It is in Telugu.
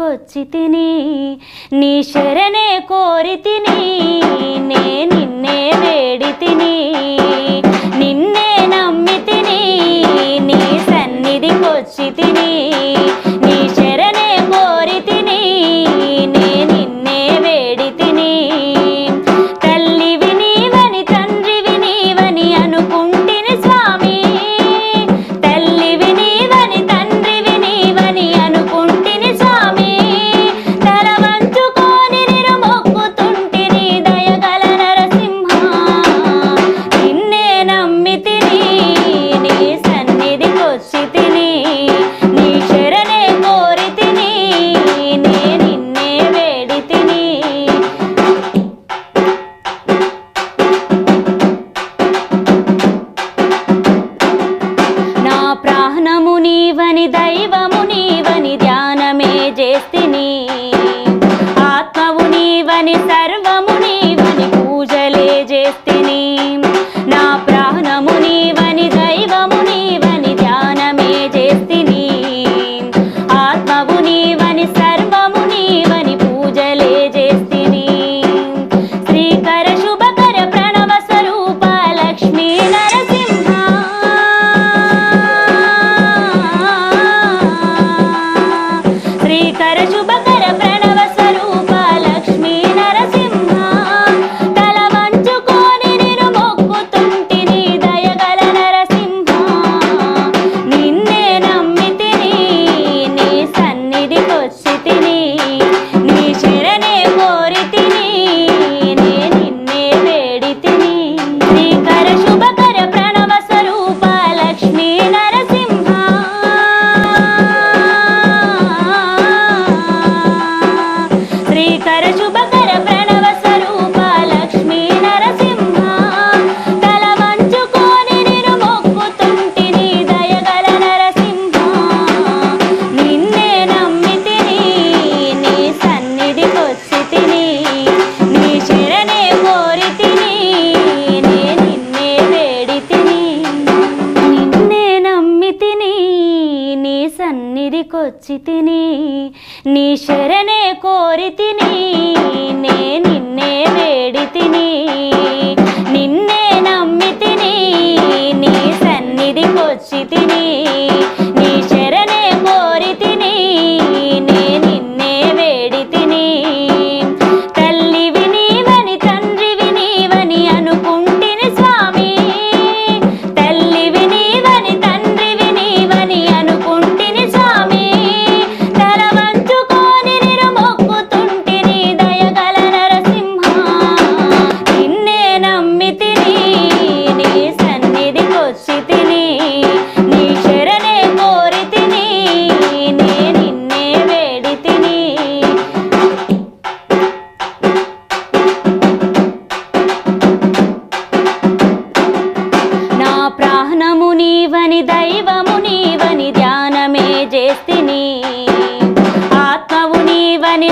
నీకొచ్చి తిని నీ శరణే కోరి తిని నే నిన్నే వేడి తిని నిన్నే నమ్మి తిని నీ సన్నిధికొచ్చి తిని organizar. సన్నిధికొచ్చి తిని నీ శరణే కోరి తిని నే నిన్నే మౌనము నీవని దైవము నీవని ధ్యానమే చేస్తిని ఆత్మవు నీవని